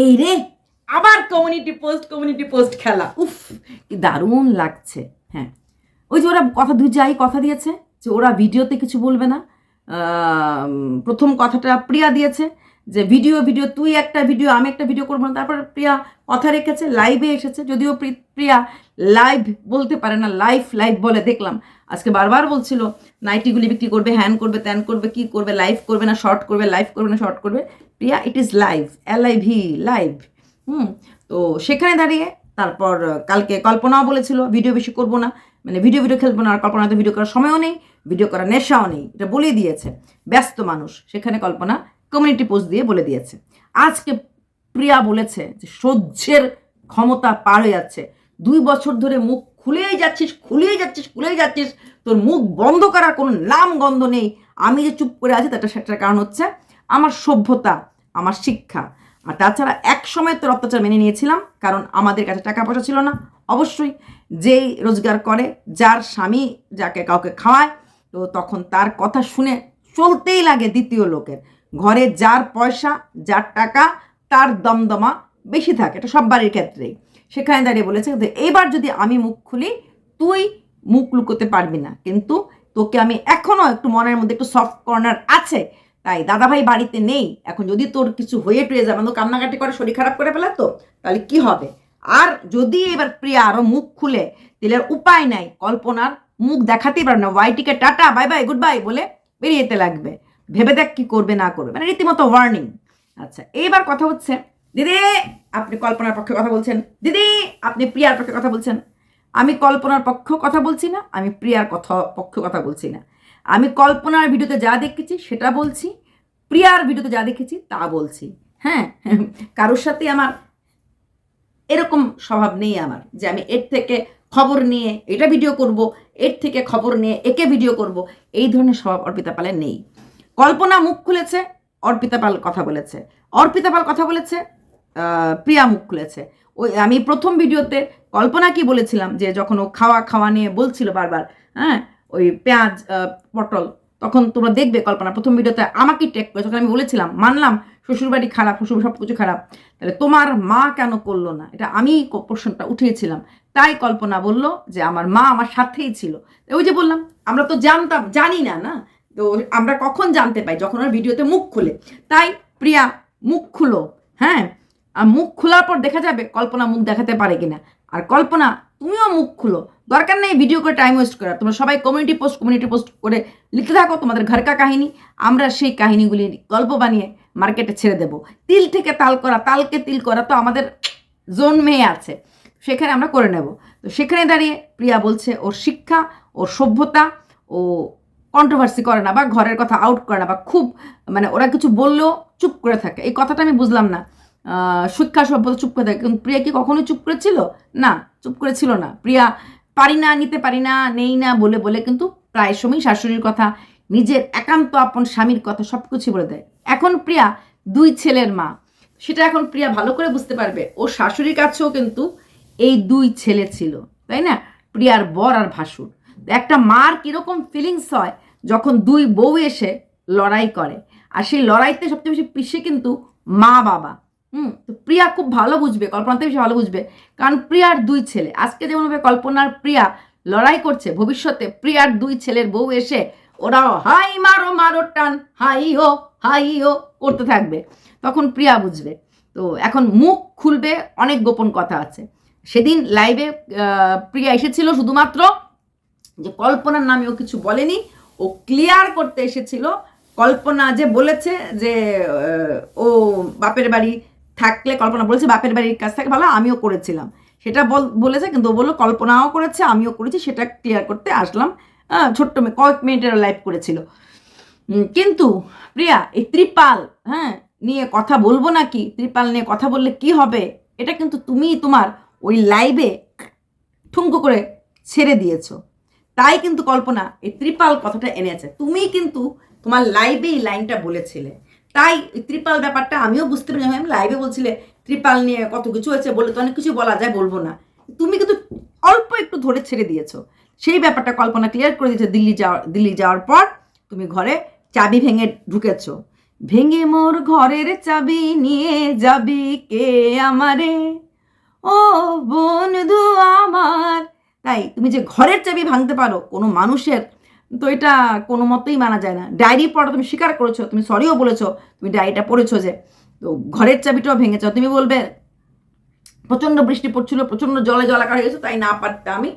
এই রে, আবার কমিউনিটি পোস্ট কমিউনিটি পোস্ট খেলা। উফ, কি দারুণ লাগছে। হ্যাঁ ওই যে ওরা কথা দু যাই কথা দিয়েছে, যে ওরা ভিডিওতে কিছু বলবে না। প্রথম কথাটা প্রিয়া দিয়েছে। যে ভিডিও ভিডিও, তুই একটা ভিডিও, আমি একটা ভিডিও করব না। তারপর প্রিয়া কথা রেখেছে লাইভে এসেছে। যদিও প্রি- প্রিয়া লাইভ বলতে পারে না লাইভ লাইভ বলে, দেখলাম। আজকে বারবার বলছিল, নাইটিগুলি বিক্রি করবে হ্যান করবে ত্যান করবে, কি করবে লাইভ করবে না শর্ট করবে লাইভ করবে না শর্ট করবে। Priya it is live L I V live hmm. তো সেখানে দাঁড়িয়ে তারপর কালকে কল্পনাও বলেছিল ভিডিও বেশি করব না। মানে ভিডিও ভিডিও খেলব না, আর কল্পনা তো ভিডিও করার সময়ও নেই ভিডিও করার নেশাও নেই। এটা বলেই দিয়েছে, ব্যস্ত মানুষ। সেখানে কল্পনা কমিউনিটি পোস্ট দিয়ে বলে দিয়েছে। আজকে প্রিয়া বলেছে যে সহ্যের ক্ষমতা পার হয়ে যাচ্ছে। দুই বছর ধরে মুখ খুলেই যাচ্ছিস খুলেই যাচ্ছিস খুলেই যাচ্ছিস। তোর মুখ বন্ধ করার কোনো নাম গন্ধ নেই। আমি যে চুপ করে আছি তাটা সেটার কারণ হচ্ছে আমার সভ্যতা, আমার শিক্ষা। আর তাছাড়া এক সময় তোর অত্যাচার মেনে নিয়েছিলাম, কারণ আমাদের কাছে টাকা পয়সা ছিল না। অবশ্যই যেই রোজগার করে, যার স্বামী যাকে কাউকে খাওয়ায়, তো তখন তার কথা শুনে চলতেই লাগে দ্বিতীয় লোকের। ঘরে যার পয়সা, যার টাকা, তার দমদমা বেশি থাকে, এটা সব বাড়ির ক্ষেত্রেই। সেখানে দাঁড়িয়ে বলেছে যে, এবার যদি আমি মুখ খুলি, তুই মুখ লুকোতে পারবি না। কিন্তু তোকে আমি এখনও একটু মনের মধ্যে একটু সফট কর্নার আছে। তাই দাদাভাই বাড়িতে নেই। এখন যদি তোর কিছু হয়ে টুয়ে যাবে তো কান্নাকাটি করে, শরীর খারাপ করে ফেলে তো, তাহলে কি হবে? আর যদি এবার প্রিয়া আরও মুখ খুলে, তাহলে উপায় নাই। কল্পনার মুখ দেখাতেই পারবে না। ওয়াইটিকে tata bye bye good bye বলে বেরিয়ে যেতে লাগবে। ভেবে দেখ কি করবে, না করবে। মানে রীতিমতো ওয়ার্নিং আচ্ছা এইবার কথা হচ্ছে, দিদি, আপনি কল্পনার পক্ষে কথা বলছেন। দিদি, আপনি প্রিয়ার পক্ষে কথা বলছেন। আমি কল্পনার পক্ষ কথা বলছি না, আমি প্রিয়ার কথা, পক্ষ কথা বলছি না। আমি কল্পনার ভিডিওতে যা দেখেছি, সেটা বলছি, প্রিয়ার ভিডিওতে যা দেখেছি, তা বলছি। হ্যাঁ? কারোর সাথে আমার এরকম স্বভাব নেই আমার, যে আমি এর থেকে খবর নিয়ে এটা ভিডিও করব, এর থেকে খবর নিয়ে একে ভিডিও করব। এই ধরনের স্বভাব অর্পিতা পালের নেই। কল্পনা মুখ খুলেছে, অর্পিতা পাল কথা বলেছে। অর্পিতা পাল কথা বলেছে প্রিয়া মুখ খুলেছে। ওই আমি প্রথম ভিডিওতে কল্পনা কি বলেছিলাম, যে যখন ও খাওয়া খাওয়া নিয়ে বলছিল বারবার হ্যাঁ ওই পেঁয়াজ পটল, তখন তোমরা দেখবে কল্পনা, প্রথম ভিডিওতে আমাকেই টেক করে তখন আমি বলেছিলাম, মানলাম শ্বশুরবাড়ি খারাপ, শ্বশুর সব কিছু খারাপ, তাহলে তোমার মা কেন করল না? এটা আমি প্রশ্নটা উঠিয়েছিলাম। তাই কল্পনা বলল যে আমার মা আমার সাথেই ছিল। ওই যে বললাম, আমরা তো জানতাম, জানি না না? তো আমরা কখন জানতে পাই? যখন ওর ভিডিওতে মুখ খুলে। তাই প্রিয়া, মুখ খুলো হ্যাঁ? আর মুখ খোলার পর দেখা যাবে কল্পনা মুখ দেখাতে পারে কিনা। আর কল্পনা, তুমিও মুখ খুলো। দরকার নেই ভিডিও করে টাইম ওয়েস্ট করার। তোমরা সবাই কমিউনিটি পোস্ট কমিউনিটি পোস্ট করে লিখতে থাকো তোমাদের ঘরকা কাহিনী। আমরা সেই কাহিনীগুলি গল্প বানিয়ে মার্কেটে ছেড়ে দেব। তিল থেকে তাল করা, তালকে তিল করা তো আমাদের জন্মেই আছে। সেখানে আমরা করে নেব। তো সেখানে দাঁড়িয়ে প্রিয়া বলছে, ওর শিক্ষা, ওর সভ্যতা, ও কন্ট্রোভার্সি করে না বা ঘরের কথা আউট করে না বা খুব মানে ওরা কিছু বললেও চুপ করে থাকে। এই কথাটা আমি বুঝলাম না। শিক্ষা সভ্যতা চুপ করে থাকে। কিন্তু প্রিয়া কি কখনোই চুপ করেছিল? না, চুপ করেছিল না। প্রিয়া পারি না, নিতে পারি না, নেই না বলে বলে কিন্তু প্রায় সময় শাশুড়ির কথা, নিজের একান্ত আপন স্বামীর কথা সব কিছু বলে দেয়। এখন প্রিয়া দুই ছেলের মা। সেটা এখন প্রিয়া ভালো করে বুঝতে পারবে। ও শাশুড়ির কাছেও কিন্তু এই দুই ছেলে ছিল, তাই না? প্রিয়ার বর আর ভাসুর। একটা মার কীরকম ফিলিংস হয় যখন দুই বউ এসে লড়াই করে, আর সেই লড়াইতে সবচেয়ে বেশি পিছিয়ে কিন্তু মা বাবা। হুম, তো প্রিয়া খুব ভালো বুঝবে কল্পনাতে বেশি ভালো বুঝবে। কারণ প্রিয়ার দুই ছেলে, আজকে যেমনভাবে কল্পনার প্রিয়া লড়াই করছে, ভবিষ্যতে প্রিয়ার দুই ছেলের বউ এসে ওরাও হাই মারো মারো টান, হাই হো হাই হো করতে থাকবে। তখন প্রিয়া বুঝবে। তো এখন মুখ খুলবে, অনেক গোপন কথা আছে। সেদিন লাইভে প্রিয়া এসেছিল শুধুমাত্র যে কল্পনার নামে ও কিছু বলেনি ও ক্লিয়ার করতে এসেছিল। কল্পনা যে বলেছে যে ও বাপের বাড়ি থাকলে কল্পনা বলেছে বাপের বাড়ির কাছ থেকে ভালো আমিও করেছিলাম। সেটা বল বলেছে কিন্তু ও বলল কল্পনাও করেছে আমিও করেছি সেটা ক্লিয়ার করতে আসলাম। আহ, ছোট্ট মেয়ে কয়েক মিনিটের লাইভ করেছিল। কিন্তু প্রিয়া এই ত্রিপাল হ্যাঁ নিয়ে কথা বলব নাকি? ত্রিপাল নিয়ে কথা বললে কি হবে? এটা কিন্তু তুমি তোমার ওই লাইভে ঠুঙ্কো করে ছেড়ে দিয়েছ। তাই কিন্তু কল্পনা, এই ত্রিপাল কথাটা এনেছে। তুমি কিন্তু তোমার লাইভে এই লাইনটা বলেছিলে। তাই ত্রিপাল ব্যাপারটা আমিও বুঝতে পারি আমি লাইভে বলছিলে, ত্রিপাল নিয়ে কত কিছু হয়েছে বলে তো অনেক কিছু বলা যায়, বলব না। তুমি কিন্তু অল্প একটু ধরে ছেড়ে দিয়েছ। সেই ব্যাপারটা কল্পনা ক্লিয়ার করে দিয়েছে দিল্লি যাওয়ার দিল্লি যাওয়ার পর তুমি ঘরে চাবি ভেঙে ঢুকেছো। ভেঙে মোর ঘরের চাবি নিয়ে যাবি কে আমারে? ও বন্ধু আমার তাই তুমি যে ঘরের চাবি ভাঙতে পারো, কোনো মানুষের, তো এটা কোনো মতেই মানা যায় না। ডায়েরি পড়া তুমি স্বীকার করেছ, তুমি সরিও বলেছ, তুমি ডায়েরিটা পড়েছো যে, তো ঘরের চাবিটাও ভেঙেছো। তুমি বলবে, প্রচণ্ড বৃষ্টি পড়ছিল, প্রচণ্ড জলে জলাকার হয়ে গেছে, তাই না পারতে আমি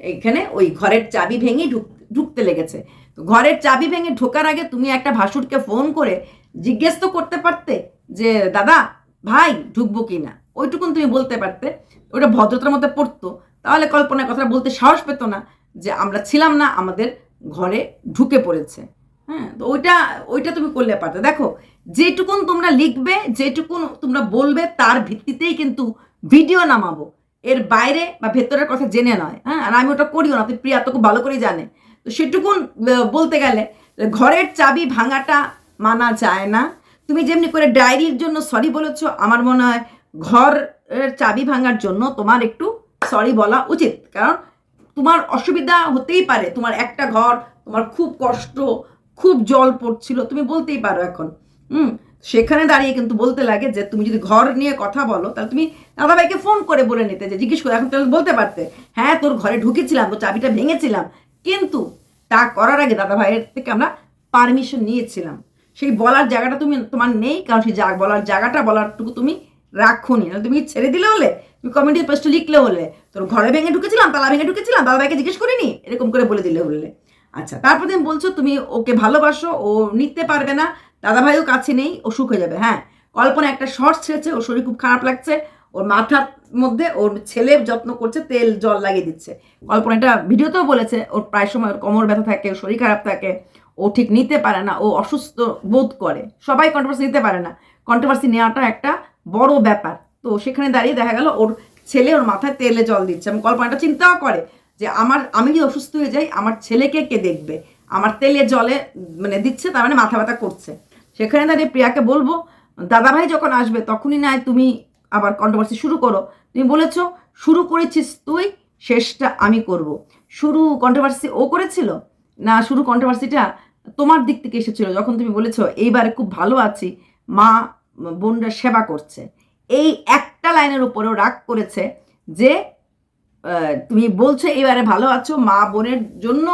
এখানে ওই ঘরের চাবি ভেঙেই ঢুক, ঢুকতে লেগেছে। তো ঘরের চাবি ভেঙে ঢোকার আগে তুমি একটা ভাসুরকে ফোন করে জিজ্ঞেস তো করতে পারতে যে, দাদা, ভাই, ঢুকবো কি না ওইটুকুন তুমি বলতে পারতে। ওটা ভদ্রতার মধ্যে পড়তো। তাহলে কল্পনার কথা বলতে সাহস পেত না যে আমরা ছিলাম না, আমাদের ঘরে ঢুকে পড়েছে। হ্যাঁ তো ওইটা ওইটা তুমি করলে পারতে। দেখো, যেটুকুন তোমরা লিখবে, যেটুকুন তোমরা বলবে, তার ভিত্তিতেই কিন্তু ভিডিও নামাবো। এর বাইরে বা ভেতরের কথা জেনে নয়। হ্যাঁ আর আমি ওটা করিও না, তুই প্রিয়া তো খুব ভালো করেই জানে। তো সেটুকুন বলতে গেলে, ঘরের চাবি ভাঙাটা মানা যায় না। তুমি যেমনি করে ডায়েরির জন্য সরি বলেছ, আমার মনে হয় ঘরের চাবি ভাঙার জন্য তোমার একটু সরি বলা উচিত। কারণ তোমার অসুবিধা হতেই পারে। তোমার একটা ঘর, তোমার খুব কষ্ট, খুব জল পড়ছিল, তুমি বলতেই পারো এখন। হুম, সেখানে দাঁড়িয়ে কিন্তু বলতে লাগে যে তুমি যদি ঘর নিয়ে কথা বলো, তাহলে তুমি দাদাভাইকে ফোন করে বলে নিতে যে, জিজ্ঞেস করে, এখন তাহলে বলতে পারতে? হ্যাঁ তোর ঘরে ঢুকেছিলাম তো চাবিটা ভেঙেছিলাম। কিন্তু তা করার আগে দাদাভাইয়ের থেকে আমরা পারমিশন নিয়েছিলাম। সেই বলার জায়গাটা তুমি, তোমার নেই, কারণ সেই বলার জায়গাটা বলারটুকু তুমি রাখোনি। না তুমি ছেড়ে দিলে হলে? তুমি কমেন্টি পোস্টে লিখলে হলে? তোর ঘরে ভেঙে ঢুকেছিলাম, তালা ভেঙে ঢুকেছিলাম দাদাভাইকে জিজ্ঞেস করিনি? এরকম করে বলে দিলে বললে আচ্ছা তারপর তুমি বলছো তুমি ওকে ভালোবাসো, ও নিতে পারবে না, দাদাভাইও কাছে নেই, ও সুখ হয়ে যাবে হ্যাঁ। কল্পনা একটা শর্ট ছেড়েছে, ওর শরীর খুব খারাপ লাগছে, ওর মাথার মধ্যে ওর ছেলে যত্ন করছে, তেল, জল লাগিয়ে দিচ্ছে। কল্পনা এটা ভিডিওতেও বলেছে, ওর প্রায় সময় ওর কোমর ব্যথা থাকে, ওর শরীর খারাপ থাকে, ও ঠিক নিতে পারে না, ও অসুস্থ বোধ করে। সবাই কন্ট্রোভার্সি নিতে পারে না। কন্ট্রোভার্সি নেওয়াটা একটা বড় ব্যাপার। তো সেখানে দাঁড়িয়ে দেখা গেল ওর ছেলে ওর মাথায় তেলে জল দিচ্ছে। এবং কল্পনাটা চিন্তাও করে যে আমার, আমি যদি অসুস্থ হয়ে যাই, আমার ছেলেকে কে দেখবে? আমার তেলে জলে মানে দিচ্ছে, তার মানে মাথা ব্যথা করছে। সেখানে দাঁড়িয়ে প্রিয়াকে বলব, দাদাভাই যখন আসবে, তখনই নয় তুমি আবার কন্ট্রোভার্সি শুরু করো। তুমি বলেছ, শুরু করেছিস তুই, শেষটা আমি করব। শুরু কন্ট্রোভার্সি ও করেছিল? না, শুরু কন্ট্রোভার্সিটা তোমার দিক থেকে এসেছিল। যখন তুমি বলেছ, এইবারে খুব ভালো আছি, মা বোনরা সেবা করছে। এই একটা লাইনের উপরেও রাগ করেছে যে তুমি বলছো এবারে ভালো আছো, মা বোনের জন্য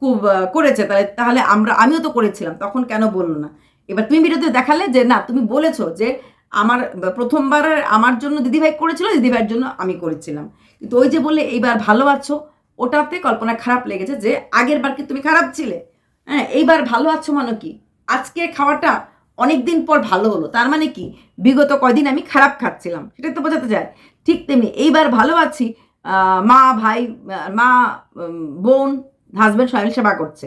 খুব করেছে, তাহলে তাহলে আমরা, আমিও তো করেছিলাম, তখন কেন বলল না? এবার তুমি ভিডিওতে দেখালে যে, না, তুমি বলেছ যে, আমার, প্রথমবার আমার জন্য দিদিভাই করেছিল, দিদিভাইয়ের জন্য আমি করেছিলাম। কিন্তু ওই যে বললে, এইবার ভালো আছো, ওটাতে কল্পনা খারাপ লেগেছে যে, আগের বার কি তুমি খারাপ ছিলে? হ্যাঁ এইবার ভালো আছো মানে কি? আজকে খাওয়াটা অনেক দিন পর ভালো হলো। তার মানে কি? বিগত কয়দিন আমি খারাপ খাচ্ছিলাম। সেটাই তো বোঝাতে চায় ঠিক তেমনি এইবার ভালো আছি। মা, ভাই মা বোন হাজব্যান্ড সবাই সেবা করছে।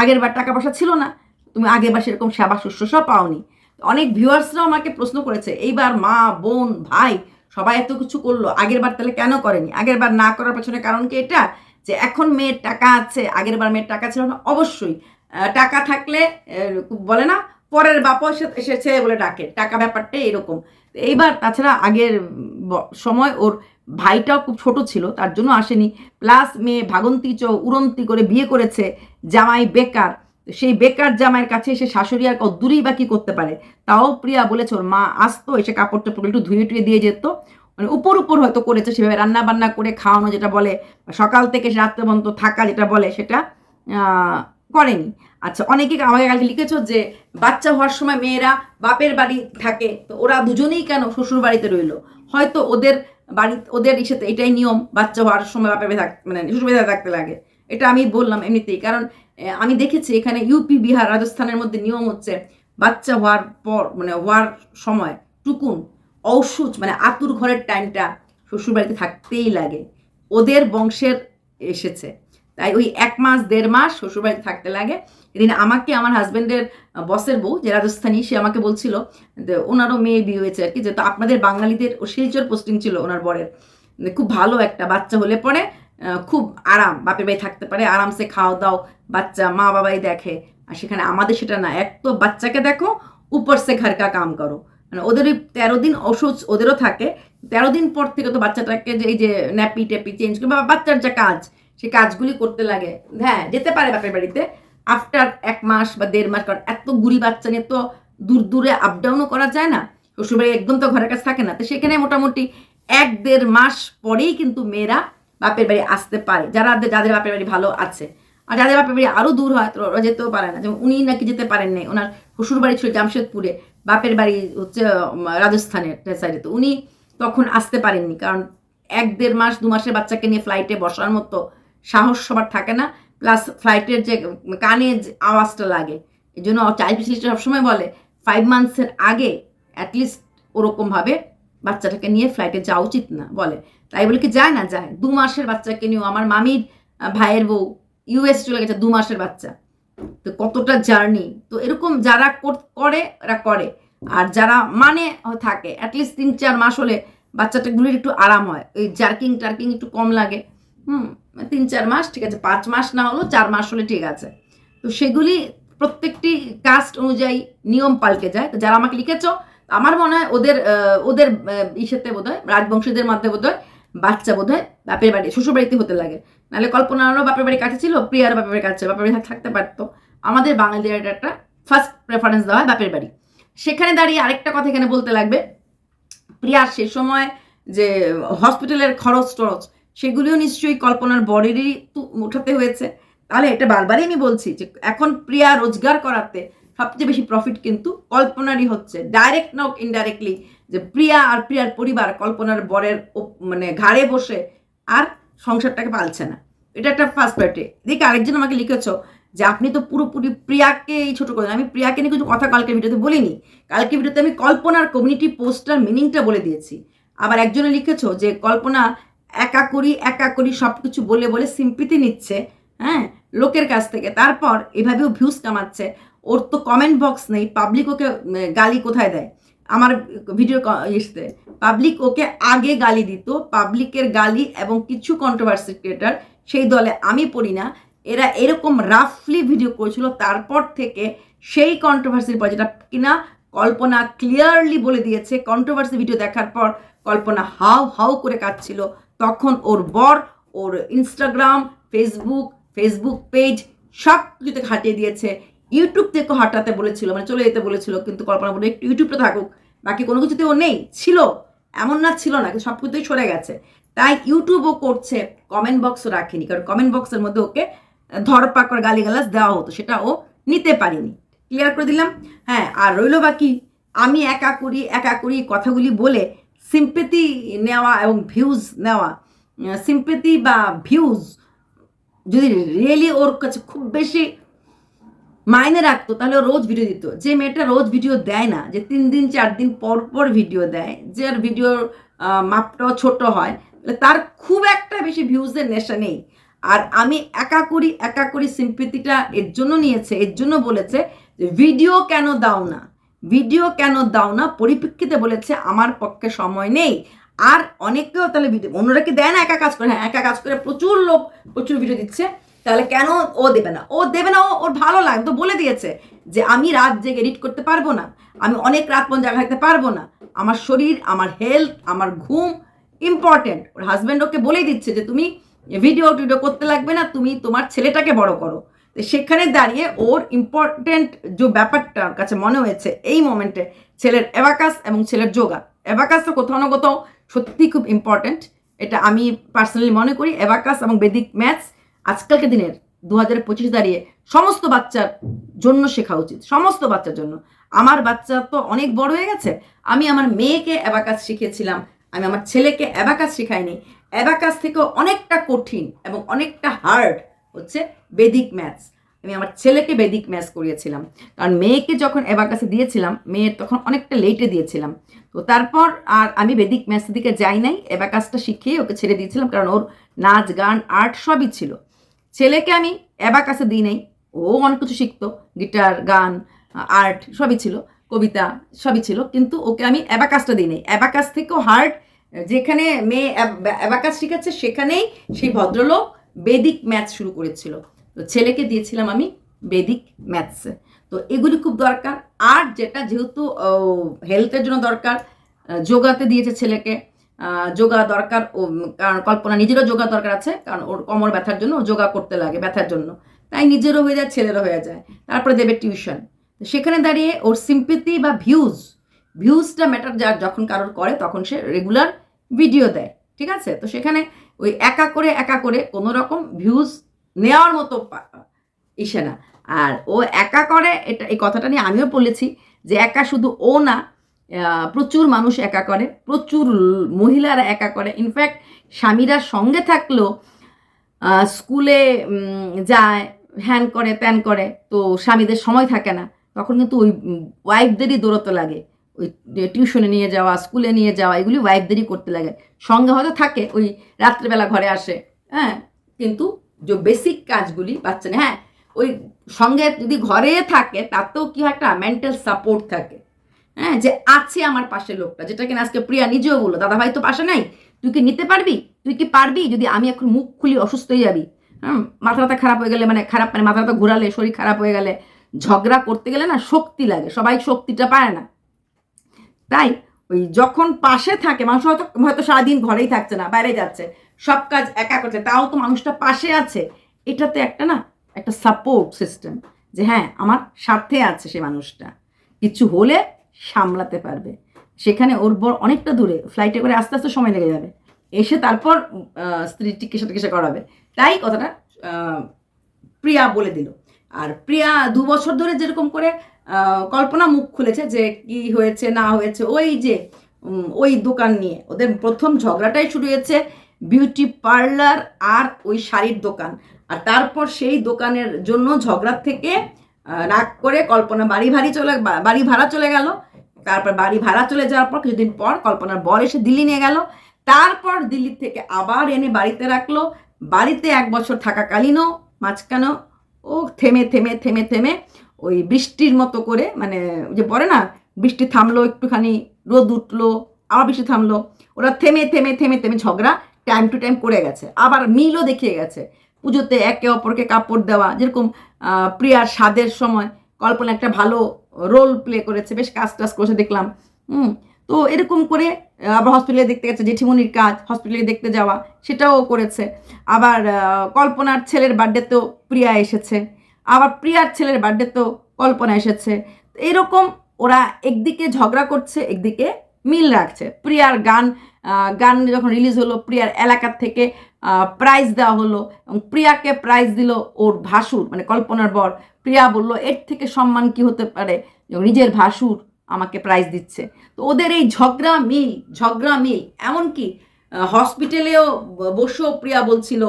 আগের বার টাকা পয়সা ছিল না। তুমি আগের বার সেরকম সেবা, শুশ্রূষা পাওনি। অনেক ভিউয়ার্সরাও আমাকে প্রশ্ন করেছে, এইবার মা, বোন, ভাই সবাই এত কিছু করল, আগের বার তাহলে কেন করেনি? আগের বার না করার পেছনে কারণ কি এটা? যে এখন মেয়ের টাকা আছে, আগের বার মেয়ের টাকা ছিল না, অবশ্যই। টাকা থাকলে বলে না পরের বাপও এসে এসেছে বলে ডাকে। টাকা ব্যাপারটা এরকম। এইবার তাছাড়া আগের সময় ওর ভাইটাও খুব ছোট ছিল, তার জন্য আসেনি। প্লাস মেয়ে ভাগন্তি চ উড়ন্তি করে বিয়ে করেছে জামাই বেকার। সেই বেকার জামাইয়ের কাছে এসে শাশুড়ি আর দূরেই বা কি করতে পারে? তাও প্রিয়া বলেছে, ওর মা আসতো, এসে কাপড় টাপড় একটু ধুয়ে টুয়ে দিয়ে যেত। মানে উপর উপর হয়তো করেছে, সেভাবে রান্না বান্না করে খাওয়ানো যেটা বলে সকাল থেকে রাত্রে পর্যন্ত থাকা যেটা বলে সেটা করেনি। আচ্ছা অনেকে আমাকে কালকে লিখেছো যে বাচ্চা হওয়ার সময় মেয়েরা বাপের বাড়ি থাকে, তো ওরা দুজনেই কেন শ্বশুর বাড়িতে রইল? হয়তো ওদের বাড়ি, ওদের ইসেতে এটাই নিয়ম, বাচ্চা হওয়ার সময় বাপের বাড়ি থাক মানে শ্বশুর বাড়িতে থাকতে লাগে। এটা আমি বললাম এমনিতেই, কারণ আমি দেখেছি এখানে ইউপি বিহার, রাজস্থানের মধ্যে নিয়ম হচ্ছে বাচ্চা হওয়ার পর মানে হওয়ার সময় টুকুন ঔষধ মানে আতুর ঘরের টাইমটা শ্বশুরবাড়িতে থাকতেই লাগে। ওদের বংশের এসেছে। তাই ওই এক মাস, দেড় মাস শ্বশুরবাড়িতে থাকতে লাগে। এদিন আমাকে, আমার হাজব্যান্ডের বসের বউ যে রাজস্থানী, সে আমাকে বলছিল ওনারও মেয়ে বিয়ে হয়েছে আর কি, যেহেতু আপনাদের বাঙালিদের ও শিলচর পোস্টিং ছিল ওনার বরের। মানে খুব ভালো একটা বাচ্চা হলে পরে খুব আরাম, বাপের বাড়ি থাকতে পারে, আরামসে খাওয়া দাও বাচ্চা মা বাবাই দেখে। আর সেখানে আমাদের সেটা না, এক তো বাচ্চাকে দেখো, উপর সে ঘর কা কাম করো। মানে ওদের ওই তেরো দিন ওষুধ ওদেরও থাকে, তেরো দিন পর থেকে তো বাচ্চাটাকে যে এই যে ন্যাপি ট্যাপি চেঞ্জ করে বা বাচ্চার যা কাজ সেই কাজগুলি করতে লাগে। হ্যাঁ যেতে পারে বাপের বাড়িতে। আফটার এক মাস বা দেড় মাস, কারণ এত গুড়ি বাচ্চা নিয়ে তো দূর দূরে আপ ডাউনও করা যায় না। শ্বশুরবাড়ি একদম তো ঘরের কাছে থাকে না। তো সেখানে মোটামুটি এক দেড় মাস পরেই কিন্তু মেয়েরা বাপের বাড়ি আসতে পারে। যারা যাদের বাপের বাড়ি ভালো আছে। আর যাদের বাপের বাড়ি আরও দূর হয়, তো ওরা যেতেও পারে না। যেমন উনি নাকি যেতে পারেন নাই। ওনার শ্বশুর বাড়ি ছিল জামশেদপুরে। বাপের বাড়ি হচ্ছে রাজস্থানের সাইডে তো উনি তখন আসতে পারেননি। কারণ এক দেড় মাস, দু মাসের বাচ্চাকে নিয়ে ফ্লাইটে বসার মতো সাহস সবার থাকে না প্লাস ফ্লাইটের যে, কানে আওয়াজটা লাগে। এই জন্য চাইল্ড স্পেশালিস্ট সবসময় বলে ফাইভ মান্থসের আগে অ্যাটলিস্ট ওরকমভাবে বাচ্চাটাকে নিয়ে ফ্লাইটে যাওয়া উচিত না, বলে। তাই বলে কি, যায় না, যায়। দু মাসের বাচ্চাকে নিয়েও আমার মামির ভাইয়ের বউ ইউএস চলে গেছে, দু মাসের বাচ্চা। তো কতটা জার্নি তো এরকম যারা করে এরা করে। আর যারা মানে থাকে অ্যাটলিস্ট তিন চার মাস হলে বাচ্চাটাগুলির একটু আরাম হয়। ওই জার্কিং টার্কিং একটু কম লাগে। হুম। তিন, চার মাস, ঠিক আছে? পাঁচ মাস না হলেও চার মাস হলে ঠিক আছে। তো সেগুলি প্রত্যেকটি কাস্ট অনুযায়ী নিয়ম পাল্টে যায়। তো যারা আমাকে লিখেছ, আমার মনে হয় ওদের ওদের ইসেতে বোধ হয় রাজবংশীদের মধ্যে বোধ হয় বাচ্চা বোধ হয় বাপের বাড়ি শ্বশুর বাড়িতে হতে লাগে। নাহলে কল্পনারও বাপের বাড়ি কাছে ছিল, প্রিয়ার বাপের বাড়ি কাছে বাপের বাড়ি থাকতে পারতো। আমাদের বাঙালিদের এটা একটা ফার্স্ট প্রেফারেন্স দেওয়া হয় বাপের বাড়ি। সেখানে দাঁড়িয়ে আরেকটা কথা এখানে বলতে লাগবে। প্রিয়ার সে সময় যে হসপিটালের খরচ টরচ সেগুলিও নিশ্চয়ই কল্পনার বরেরই উঠাতে হয়েছে। তাহলে এটা বারবারই আমি বলছি যে এখন প্রিয়া রোজগার করাতে সবচেয়ে বেশি প্রফিট কিন্তু কল্পনারই হচ্ছে। ডাইরেক্ট নক ইনডাইরেক্টলি যে প্রিয়া আর প্রিয়ার পরিবার কল্পনার বরের মানে ঘাড়ে বসে আর সংসারটাকে পালছে না। এটা একটা ফার্স্ট প্রায়োরিটি দেখে আরেকজন আমাকে লিখেছ যে আপনি তো পুরোপুরি প্রিয়াকে এই ছোটো করেন আমি প্রিয়াকে নিয়ে কিছু কথা কালকে ভিডিওতে বলিনি। কালকে ভিডিওতে আমি কল্পনার কমিউনিটি পোস্টার মিনিংটা বলে দিয়েছি। আবার একজনে লিখেছ যে কল্পনা একা করি একা করি সব কিছু বলে বলে সিম্পিতি নিচ্ছে হ্যাঁ লোকের কাছ থেকে। তারপর এভাবেও ভিউজ কামাচ্ছে। ওর তো কমেন্ট বক্স নেই পাবলিক ওকে গালি কোথায় দেয়? আমার ভিডিও ইসতে পাবলিক ওকে আগে গালি দিত পাবলিকের গালি এবং কিছু কন্ট্রোভার্সি ক্রিয়েটার সেই দলে আমি পড়ি না। এরা এরকম রাফলি ভিডিও করেছিল, তারপর থেকে সেই কন্ট্রোভার্সির পর যেটা কিনা কল্পনা ক্লিয়ারলি বলে দিয়েছে। কন্ট্রোভার্সি ভিডিও দেখার পর কল্পনা হাউ হাউ করে কাঁদছিল তখন ওর বর, ওর ইনস্টাগ্রাম ফেসবুক ফেসবুক পেজ সব কিছুতে হাটিয়ে দিয়েছে। ইউটিউব থেকে হাঁটাতে বলেছিল মানে চলে যেতে বলেছিল, কিন্তু কল্পনা বলে একটু ইউটিউবটা থাকুক, বাকি কোনো কিছুতে ও নেই, ছিল, এমন না, ছিল না সব কিছুতেই সরে গেছে। তাই ইউটিউবও করছে কমেন্ট বক্সও রাখেনি, কারণ কমেন্ট বক্সের মধ্যে ওকে ধরপাকড় গালিগালাজ দেওয়া হতো, সেটা ও নিতে পারিনি। ক্লিয়ার করে দিলাম? হ্যাঁ আর রইল বাকি। আমি একা করি একা করি কথাগুলি বলে সিম্পেতি নেওয়া এবং ভিউজ নেওয়া সিম্পেতি বা ভিউজ যদি রিয়েলি ওর কাছে খুব বেশি মাইনে রাখতো, তাহলে রোজ ভিডিও দিত। যে মেয়েটা রোজ ভিডিও দেয় না, যে তিন দিন, চার দিন পর পর ভিডিও দেয়, যে ভিডিওর মাপটাও ছোট হয় তার খুব একটা বেশি ভিউজের নেশা নেই। আর আমি একা করি একা করি সিম্পিতিটা এর জন্য নিয়েছে, এর জন্য বলেছে যে ভিডিও কেন দাও না? ভিডিও কেন দাও না? পরিপ্রেক্ষিতে বলেছে, আমার পক্ষে সময় নেই। আর অনেকেও তাহলে ভিডিও অন্যরা কি দেয় না একা কাজ করে? হ্যাঁ একা কাজ করে প্রচুর লোক প্রচুর ভিডিও দিচ্ছে। তাহলে কেন ও দেবে না? ও দেবে না ওর ভালো লাগে, তো বলে দিয়েছে যে, আমি রাত জেগে এডিট করতে পারব না। আমি অনেক রাত পর্যন্ত জায়গা থাকতে পারব না। আমার শরীর, আমার হেলথ আমার ঘুম ইম্পর্টেন্ট ওর হাজব্যান্ড ওকে বলেই দিচ্ছে যে, তুমি ভিডিও টিডিও করতে লাগবে না, তুমি তোমার ছেলেটাকে বড় করো। সেখানে দাঁড়িয়ে ওর ইম্পর্টেন্ট যে ব্যাপারটা ওর কাছে মনে হয়েছে, এই মোমেন্টে ছেলের অ্যাবাকাস এবং ছেলের যোগা। অ্যাবাকাস তো কোথাও না কোথাও সত্যি খুব ইম্পর্টেন্ট এটা আমি পার্সোনালি মনে করি। অ্যাবাকাস এবং বেদিক ম্যাথস আজকালকে দিনের দু হাজার পঁচিশ দাঁড়িয়ে সমস্ত বাচ্চার জন্য শেখা উচিত, সমস্ত বাচ্চার জন্য। আমার বাচ্চা তো অনেক বড় হয়ে গেছে, আমি আমার মেয়েকে অ্যাবাকাস শিখিয়েছিলাম, আমি আমার ছেলেকে অ্যাবাকাস শেখাইনি। অ্যাবাকাস থেকেও অনেকটা কঠিন এবং অনেকটা হার্ড হচ্ছে বেদিক ম্যাথস। আমি আমার ছেলেকে বেদিক ম্যাথস করিয়েছিলাম। কারণ মেয়েকে যখন অ্যাবাকাসে দিয়েছিলাম, মেয়ের তখন অনেকটা লেটে দিয়েছিলাম। তো তারপর আর আমি বেদিক ম্যাথসের দিকে যাই নাই অ্যাবাকাসটা শিখিয়ে ওকে ছেড়ে দিয়েছিলাম, কারণ ওর নাচ, গান আর্ট সবই ছিল। ছেলেকে আমি অ্যাবাকাসে দিই নাই, ও অনেক কিছু শিখতো গিটার গান আর্ট সবই ছিল, কবিতা সবই ছিল, কিন্তু ওকে আমি অ্যাবাকাসটা দিই নাই। অ্যাবাকাস থেকেও হার্ড যেখানে মেয়ে অ্যাবাকাস শিখাচ্ছে সেখানেই সেই ভদ্রলোক বেদিক ম্যাথ শুরু করেছিল। তো ছেলেকে দিয়েছিলাম আমি বেদিক ম্যাথসে তো এগুলি খুব দরকার। আর যেটা যেহেতু হেলথের জন্য দরকার যোগাতে দিয়েছে ছেলেকে যোগা দরকার, ও কারণ কল্পনা নিজেরও যোগা দরকার আছে, কারণ ওর কোমর ব্যথার জন্য ও যোগা করতে লাগে ব্যথার জন্য। তাই নিজেরও হয়ে যায়, ছেলেরও হয়ে যায়। তারপরে দেবে টিউশন সেখানে দাঁড়িয়ে ওর সিম্পেথি বা ভিউজ ভিউজটা ম্যাটার যা যখন কারোর করে, তখন সে রেগুলার ভিডিও দেয়। ঠিক আছে? তো সেখানে ওই একা করে একা করে কোনো রকম ভিউজ নেওয়ার মতো ইসে না। আর ও একা করে, এটা, এই কথাটা নিয়ে আমিও বলেছি যে একা শুধু ও না প্রচুর মানুষ একা করে, প্রচুর মহিলারা একা করে। ইনফ্যাক্ট স্বামীরা সঙ্গে থাকলেও স্কুলে যায় হ্যান করে ত্যান করে, তো স্বামীদের সময় থাকে না। তখন কিন্তু ওই ওয়াইফদেরই দৌড়তে লাগে। ওই টিউশনে নিয়ে যাওয়া, স্কুলে নিয়ে যাওয়া, এগুলি ওয়াইফদেরই করতে লাগে। সঙ্গে হয়তো থাকে ওই রাত্রেবেলা ঘরে আসে হ্যাঁ? কিন্তু যে বেসিক কাজগুলি বাচ্চা না হ্যাঁ? ওই সঙ্গে যদি ঘরে থাকে, তাতেও কি হয় একটা মেন্টাল সাপোর্ট থাকে। হ্যাঁ? যে আছে আমার পাশে লোকটা যেটা কিনা আজকে প্রিয়া নিজেও বলল, দাদা ভাই তো পাশে নাই, তুই কি নিতে পারবি? তুই কি পারবি যদি আমি এখন মুখ খুলি অসুস্থ হয়ে যাবি? হ্যাঁ মাথা ব্যথা খারাপ হয়ে গেলে মানে খারাপ মানে মাথা ব্যথা ঘোরালে, শরীর খারাপ হয়ে গেলে, ঝগড়া করতে গেলে না শক্তি লাগে, সবাই শক্তিটা পায় না। তাই? ওই যখন পাশে থাকে মানুষ হয়তো হয়তো সারাদিন ঘরেই থাকছে না বাইরে যাচ্ছে সব কাজ একা করছে তাও তো মানুষটা পাশে আছে। এটাতে একটা না একটা সাপোর্ট সিস্টেম যে হ্যাঁ আমার স্বার্থে আছে সে মানুষটা। কিছু হলে সামলাতে পারবে। সেখানে ওর বর অনেকটা দূরে ফ্লাইটে করে আস্তে আস্তে সময় লেগে যাবে। এসে তারপর আহ, স্ত্রী চিকিৎসা টিকিৎসা করাবে। তাই কথাটা প্রিয়া বলে দিল। আর প্রিয়া দু বছর ধরে যেরকম করে কল্পনা মুখ খুলেছে যে কি হয়েছে, না হয়েছে। ওই যে ওই দোকান নিয়ে ওদের প্রথম ঝগড়াটাই শুরু হয়েছে বিউটি পার্লার আর ওই শাড়ির দোকান। আর তারপর সেই দোকানের জন্য ঝগড়ার থেকে রাগ করে কল্পনা বাড়ি ভাড়ি চলে বাড়ি ভাড়া চলে গেল। তারপর বাড়ি ভাড়া চলে যাওয়ার পর কিছুদিন পর কল্পনার বর এসে দিল্লি নিয়ে গেল। তারপর দিল্লি থেকে আবার এনে বাড়িতে রাখল। বাড়িতে এক বছর থাকাকালীনও মাঝখানেও ও থেমে থেমে থেমে থেমে ওই বৃষ্টির মতো করে মানে যে পড়ে না, বৃষ্টি থামলো, একটুখানি রোদ উঠল, আবার বৃষ্টি থামলো, ওরা থেমে থেমে থেমে থেমে ঝগড়া টাইম টু টাইম করে গেছে, আবার মিলও দেখিয়ে গেছে। পুজোতে একে অপরকে কাপড় দেওয়া, যেরকম প্রিয়ার স্বাদের সময় কল্পনা একটা ভালো রোল প্লে করেছে, বেশ কাজ টাজ করেছে দেখলাম, হুম, তো এরকম করে আবার হসপিটালে দেখতে গেছে জেঠিমনির কাজ হসপিটালে দেখতে যাওয়া, সেটাও করেছে। আবার কল্পনার ছেলের বার্থডেতেও প্রিয়া এসেছে। আবার প্রিয়ার ছেলের বার্থডে তো কল্পনা এসেছে। এরকম ওরা একদিকে ঝগড়া করছে, একদিকে মিল রাখছে। প্রিয়ার গান গান যখন রিলিজ হলো, প্রিয়ার এলাকার থেকে প্রাইজ দেওয়া হলো এবং প্রিয়াকে প্রাইজ দিল ওর ভাসুর মানে কল্পনার বর। প্রিয়া বলল, এর থেকে সম্মান কি হতে পারে? নিজের ভাসুর আমাকে প্রাইজ দিচ্ছে। তো ওদের এই ঝগড়া মিল ঝগড়া মিল। এমনকি হসপিটালেও বসেও প্রিয়া বলছিল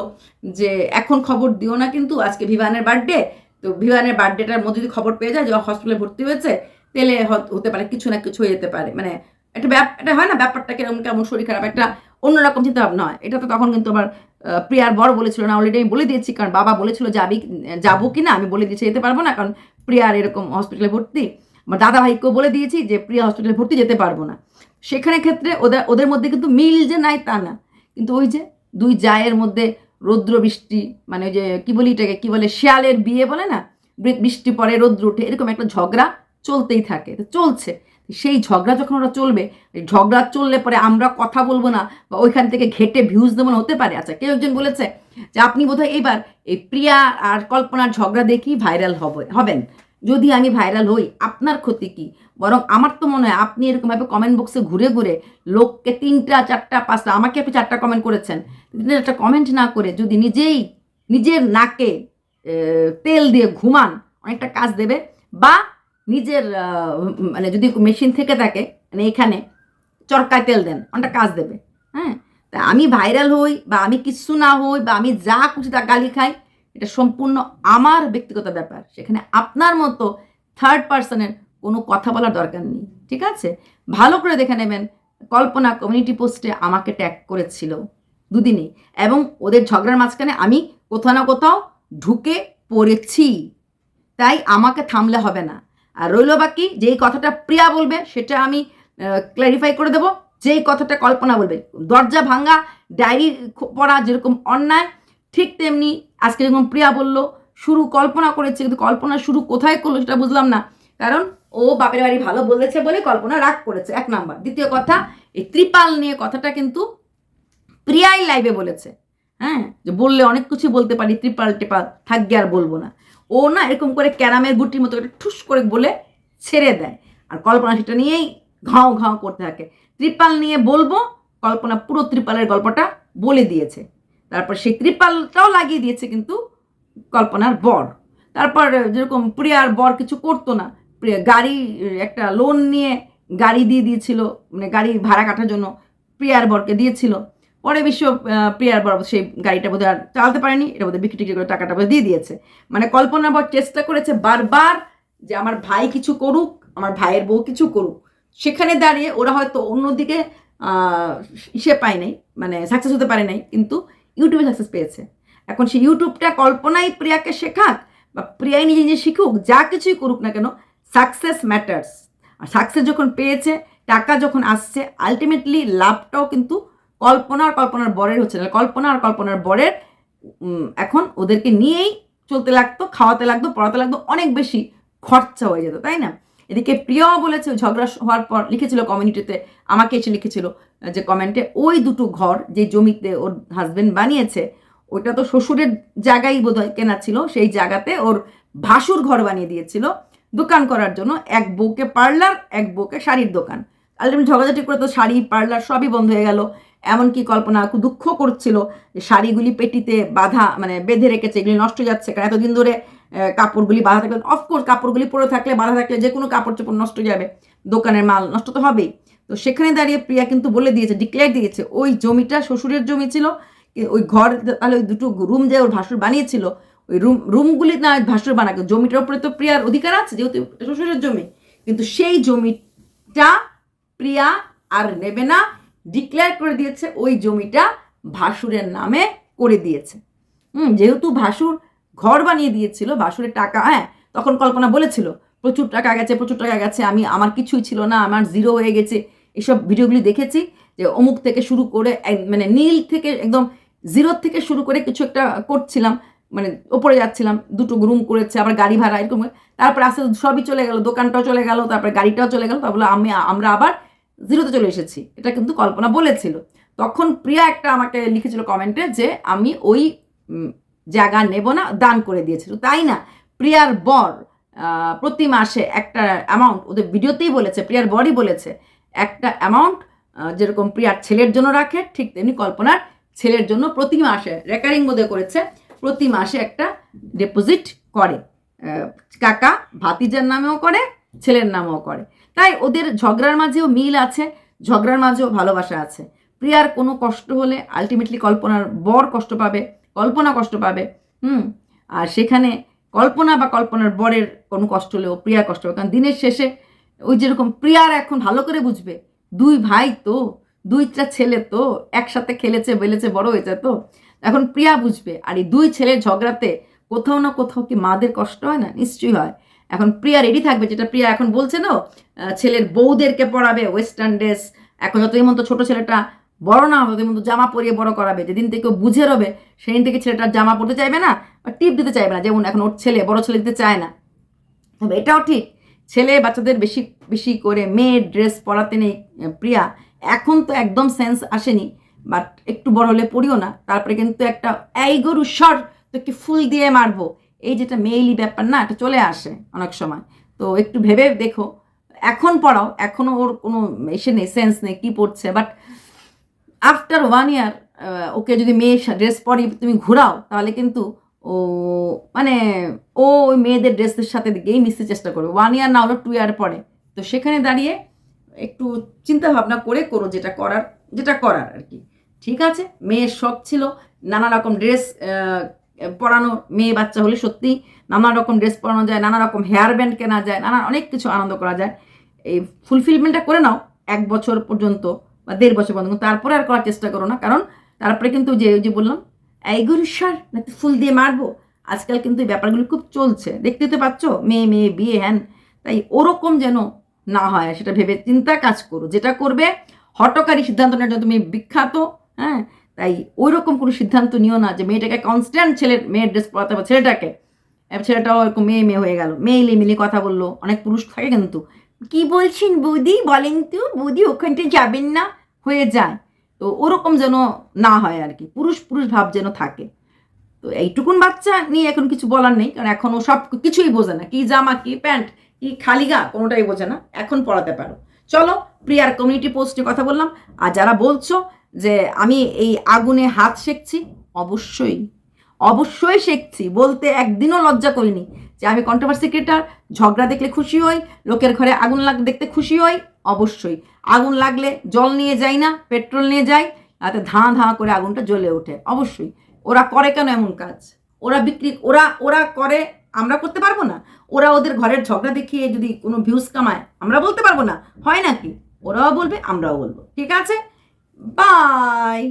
যে, এখন খবর দিও না কিন্তু, আজকে ভিভানের বার্থডে তো ভিভানের বার্থডেটার মধ্যে যদি খবর পেয়ে যায় যে হসপিটালে ভর্তি হয়েছে তাহলে হ- হতে পারে কিছু না কিছু হয়ে যেতে পারে। মানে একটা ব্যাপ এটা হয় না ব্যাপারটা কেমন কেমন শরীর খারাপ একটা অন্যরকম চিন্তা ভাবনা হয়। এটা তো তখন কিন্তু আহ, প্রিয়ার বর বলেছিল না অলরেডি আমি বলে দিয়েছি কারণ বাবা বলেছিল যাবি যাব কি না আমি বলে দিয়েছি যেতে পারব না কারণ প্রিয়ার এরকম হসপিটালে ভর্তি। আমার দাদা ভাইকেও বলে দিয়েছি যে প্রিয়া হসপিটালে ভর্তি যেতে পারব না। সেখানে ক্ষেত্রে ওদের ওদের মধ্যে কিন্তু মিল যে নাই তা না। কিন্তু ওই যে দুই জায়ের মধ্যে রৌদ্র বৃষ্টি মানে ওই যে কি বলি এটাকে, কি বলে, শিয়ালের বিয়ে বলে না? বৃষ্টি পরে রৌদ্র উঠে এরকম একটা ঝগড়া চলতেই থাকে। তো চলছে। সেই ঝগড়া যখন ওরা চলবে ঝগড়া চললে পরে আমরা কথা বলব না বা ওইখান থেকে ঘেটে ভিউজ দেবো না, হতে পারে। আচ্ছা কেউ একজন বলেছে যে আপনি বোধহয় এইবার এই প্রিয়া আর কল্পনার ঝগড়া দেখি ভাইরাল হবে হবেন। যদি আমি ভাইরাল হই, আপনার ক্ষতি কি? বরং আমার তো মনে হয় আপনি এরকমভাবে কমেন্ট বক্সে ঘুরে ঘুরে লোককে তিনটা, চারটা, পাঁচটা, আমাকে আপনি চারটা কমেন্ট করেছেন। তিনটা চারটা কমেন্ট না করে যদি নিজেই নিজের নাকে তেল দিয়ে ঘুমান, অনেকটা কাজ দেবে বা নিজের মানে যদি মেশিন থেকে থাকে মানে এখানে চরকায় তেল দেন, অনেকটা কাজ দেবে। হ্যাঁ? তা আমি ভাইরাল হই বা আমি কিচ্ছু না হই বা আমি যা খুশি তা গালি খাই এটা সম্পূর্ণ আমার ব্যক্তিগত ব্যাপার। সেখানে আপনার মতো থার্ড পার্সনের কোনো কথা বলার দরকার নেই, ঠিক আছে? ভালো করে দেখে নেবেন, কল্পনা কমিউনিটি পোস্টে আমাকে ট্যাগ করেছিল দুদিনে এবং ওদের ঝগড়ার মাঝখানে আমি কোথাও না কোথাও ঢুকে পড়েছি। তাই আমাকে থামলে হবে না। আর রইল বাকি, যেই কথাটা প্রিয়া বলবে, সেটা আমি ক্ল্যারিফাই করে দেবো। যেই কথাটা কল্পনা বলবে, দরজা ভাঙা, ডায়েরি পড়া যেরকম অন্যায় ঠিক তেমনি আজকে যেরকম প্রিয়া বলল, শুরু কল্পনা করেছে, কিন্তু কল্পনা শুরু কোথায় করল সেটা বুঝলাম না। কারণ ও বাপের বাড়ি ভালো বলেছে বলে কল্পনা রাগ করেছে, এক নাম্বার। দ্বিতীয় কথা, এই ত্রিপাল নিয়ে কথাটা কিন্তু প্রিয়াই লাইভে বলেছে। হ্যাঁ যে বললে অনেক কিছু বলতে পারি, ত্রিপাল টিপাল, থাকবে আর বলব না। ও না এরকম করে ক্যারামের গুটির মতো একটা ঠুস করে বলে ছেড়ে দেয়। আর কল্পনা সেটা নিয়েই ঘাও ঘাও করতে থাকে। ত্রিপাল নিয়ে বলব, কল্পনা পুরো ত্রিপালের গল্পটা বলে দিয়েছে। তারপর সেই ত্রিপালটাও লাগিয়ে দিয়েছে কিন্তু কল্পনার বর। তারপর যেরকম প্রিয়ার বর কিছু করতো না, প্রিয়া গাড়ি, একটা লোন নিয়ে গাড়ি দিয়ে দিয়েছিল মানে গাড়ি ভাড়া কাটার জন্য প্রিয়ার বরকে দিয়েছিল। পরে বিশ্ব প্রিয়ার বর সেই গাড়িটা বোধহয় আর চালাতে পারেনি, এটা বোধহয় বিক্রি টিক্রি করে টাকাটা বোধহয় দিয়ে দিয়েছে। মানে কল্পনা বর চেষ্টা করেছে বারবার যে আমার ভাই কিছু করুক, আমার ভাইয়ের বউ কিছু করুক। সেখানে দাঁড়িয়ে ওরা হয়তো অন্যদিকে ইসে পায় নাই মানে সাকসেস হতে পারে নাই, কিন্তু ইউটিউবে সাকসেস পেয়েছে। এখন সেই ইউটিউবটা কল্পনাই প্রিয়াকে শেখাক বা প্রিয়াই নিজে নিজে শিখুক, যা কিছুই করুক না কেন সাকসেস ম্যাটার্স আর সাকসেস যখন পেয়েছে, টাকা যখন আসছে আলটিমেটলি লাভটাও কিন্তু কল্পনা আর কল্পনার বরের হচ্ছে না কল্পনা আর কল্পনার বরের এখন ওদেরকে নিয়েই চলতে লাগতো, খাওয়াতে লাগতো, পড়াতে লাগতো, অনেক বেশি খরচা হয়ে যেত, তাই না? এদিকে প্রিয়াও বলেছে, ঝগড়া হওয়ার পর লিখেছিল কমিউনিটিতে আমাকে এসে লিখেছিল যে কমেন্টে, ওই দুটো ঘর যে জমিতে ওর হাজবেন্ড বানিয়েছে, ওটা তো শ্বশুরের জায়গায় বোধহয় কেনা ছিল, সেই জায়গাতে ওর ভাসুর ঘর বানিয়ে দিয়েছিল দোকান করার জন্য, এক বউকে পার্লার, এক বউকে শাড়ির দোকান। আলটিমেট ঝগড়াঝাটি করে তো শাড়ি, পার্লার সবই বন্ধ হয়ে গেল। এমনকি কল্পনা দুঃখ করছিল যে শাড়িগুলি পেটিতে বাঁধা মানে বেঁধে রেখেছে, এগুলি নষ্ট হয়ে যাচ্ছে, কারণ এতদিন ধরে কাপড়গুলি বাঁধা থাকলে অফকোর্স কাপড়গুলি পরে থাকলে, বাঁধা থাকলে যে কোনো কাপড় চোপড় নষ্ট হয়ে যাবে। দোকানের মাল নষ্ট তো হবেই। তো সেখানে দাঁড়িয়ে প্রিয়া কিন্তু বলে দিয়েছে ডিক্লেয়ার দিয়েছে, ওই জমিটা শ্বশুরের জমি ছিল ওই ঘর, তাহলে ওই দুটো রুম যে ওর ভাসুর বানিয়েছিল, ওই রুম রুমগুলি না ভাসুর বানাকে, জমিটার উপরে তো প্রিয়ার অধিকার আছে, যেহেতু শ্বশুরের জমি, কিন্তু সেই জমিটা প্রিয়া আর নেবে না ডিক্লেয়ার করে দিয়েছে, ওই জমিটা ভাসুরের নামে করে দিয়েছে। হুম, যেহেতু ভাসুর ঘর বানিয়ে দিয়েছিল, ভাসুরের টাকা হ্যাঁ তখন কল্পনা বলেছিল, প্রচুর টাকা গেছে, প্রচুর টাকা গেছে, আমি, আমার কিছুই ছিল না, আমার জিরো হয়ে গেছে এসব ভিডিওগুলি দেখেছি যে অমুক থেকে শুরু করে মানে নীল থেকে একদম জিরো থেকে শুরু করে কিছু একটা করছিলাম মানে ওপরে যাচ্ছিলাম, দুটো রুম করেছে, আবার গাড়ি ভাড়া, এরকম। তারপরে আস্তে সবই চলে গেল, দোকানটাও চলে গেল, তারপরে গাড়িটাও চলে গেল, তারপরে আমি, আমরা আবার জিরোতে চলে এসেছি। এটা কিন্তু কল্পনা বলেছিল। তখন প্রিয়া একটা আমাকে লিখেছিল কমেন্টে যে আমি ওই জায়গা নেব না, দান করে দিয়েছিল। তাই না? প্রিয়ার বর প্রতি মাসে একটা অ্যামাউন্ট ওদের ভিডিওতেই বলেছে, প্রিয়ার বরই বলেছে একটা অ্যামাউন্ট যেরকম প্রিয়ার ছেলের জন্য রাখে, ঠিক তেমনি কল্পনার ছেলের জন্য প্রতি মাসে রেকারিং বোধে করেছে, প্রতি মাসে একটা ডিপোজিট করে। কাকা ভাতিজার নামেও করে, ছেলের নামেও করে। তাই ওদের ঝগড়ার মাঝেও মিল আছে, ঝগড়ার মাঝেও ভালোবাসা আছে। প্রিয়ার কোনো কষ্ট হলে আলটিমেটলি কল্পনার বর কষ্ট পাবে, কল্পনা কষ্ট পাবে, হুম? আর সেখানে কল্পনা বা কল্পনার বরের কোনো কষ্ট হলেও প্রিয়ার কষ্ট হবে কারণ দিনের শেষে ওই যেরকম প্রিয়ার এখন ভালো করে বুঝবে, দুই ভাই তো, দুইটা ছেলে তো, একসাথে খেলেছে, বেলেছে, বড় হয়েছে তো, এখন প্রিয়া বুঝবে, আর এই দুই ছেলের ঝগড়াতে কোথাও না কোথাও কি মাদের কষ্ট হয় না? নিশ্চয়ই হয়। এখন প্রিয়া রেডি থাকবে, যেটা প্রিয়া এখন বলছে না ছেলের বউদেরকে পড়াবে ওয়েস্টার্ন ড্রেস এখন যত মতো ছোট ছেলেটা বড় না হবে ততই মতো জামা পরিয়ে বড় করাবে। যেদিন থেকে বুঝে রবে, সেদিন থেকে ছেলেটার জামা পরতে চাইবে না, বা টিপ দিতে চাইবে না, যেমন এখন ওর ছেলে, বড় ছেলে দিতে চায় না। তবে এটাও ঠিক ছেলে বাচ্চাদের বেশি বেশি করে মেয়ের ড্রেস পরাতে নেই প্রিয়া। এখন তো একদম সেন্স আসেনি বাট একটু বড় হলে পড়িও না। তারপরে কিন্তু একটা, এই গরু, সর, তোকে ফুল দিয়ে মারবো। এই যেটা মেইলি ব্যাপার না, এটা চলে আসে অনেক সময়। তো একটু ভেবে দেখো, এখন পড়াও এখনও ওর কোনো এসে নেই সেন্স নেই কী পড়ছে বাট আফটার ওয়ান ইয়ার ওকে যদি মেয়ে ড্রেস পরি, তুমি ঘোরাও, তাহলে কিন্তু ও মানে ও ওই মেয়েদের ড্রেসের সাথে গিয়েই মিশতে চেষ্টা করবে। ওয়ান ইয়ার না হলো টু ইয়ার পরে। তো সেখানে দাঁড়িয়ে একটু চিন্তা ভাবনা করে করো যেটা করার যেটা করার আর কি। ঠিক আছে? মেয়ের শখ ছিল নানা রকম ড্রেস পরানো। মেয়ে বাচ্চা হলে সত্যি নানা রকম ড্রেস পরানো যায়, নানা রকম হেয়ার ব্যান্ড কেনা যায়, নানা, অনেক কিছু আনন্দ করা যায়। এই ফুলফিলমেন্টটা করে নাও এক বছর পর্যন্ত বা দেড় বছর পর্যন্ত। তারপরে আর করার চেষ্টা করো না। কারণ তারপরে কিন্তু যে যে বললাম এই গরুসার নাকি ফুল দিয়ে মারবো? আজকাল কিন্তু এই ব্যাপারগুলো খুব চলছে। দেখতে তো পাচ্ছ, মেয়ে মেয়ে, বিয়ে, হ্যান। তাই ওরকম যেন না হয়, সেটা ভেবে চিন্তা কাজ করো। যেটা করবে, হটকারী সিদ্ধান্ত নেওয়ার জন্য তুমি বিখ্যাত হ্যাঁ? তাই ওই রকম কোনো সিদ্ধান্ত নিও না যে মেয়েটাকে কনস্ট্যান্ট ছেলের, মেয়ের ড্রেস পরাতে হবে, ছেলেটাকে। ছেলেটাও এরকম মেয়ে মেয়ে হয়ে গেল। মেয়েলি মিলি কথা বলল, অনেক পুরুষ থাকে কিন্তু। কি বলছেন বৌদি? বলেন তো, বৌদি ওখানটা যাবেন না? হয়ে যায়। তো ওরকম যেন না হয় আর কি। পুরুষ পুরুষ ভাব যেন থাকে। তো এইটুকুন বাচ্চা নিয়ে এখন কিছু বলার নেই, কারণ এখন ও সব কিছুই বোঝে না। কি জামা, কি প্যান্ট, কি খালি গা, কোনোটাই বোঝে না। এখন পড়াতে পারো। চলো, প্রিয়ার কমিউনিটি পোস্টে কথা বললাম। আর যারা বলছো যে আমি এই আগুনে হাত শেখছি অবশ্যই। অবশ্যই শিখছি বলতে একদিনও লজ্জা করিনি। যে আমি কন্ট্রোভার্সি ক্রিয়েটার ঝগড়া দেখলে খুশি হই, লোকের ঘরে আগুন লাগ, দেখতে খুশি হই, অবশ্যই। আগুন লাগলে জল নিয়ে যাই না পেট্রোল নিয়ে যাই, তাতে ধাঁ ধাঁ করে আগুনটা জ্বলে ওঠে, অবশ্যই। ওরা করে কেন এমন কাজ? ওরা বিক্রি, ওরা ওরা করে, আমরা করতে পারব না? ওরা ওদের ঘরের ঝগড়া দেখিয়ে যদি কোনো ভিউজ কামায়, আমরা বলতে পারব না? হয় নাকি? ওরাও বলবে, আমরাও বলব। ঠিক আছে? বাই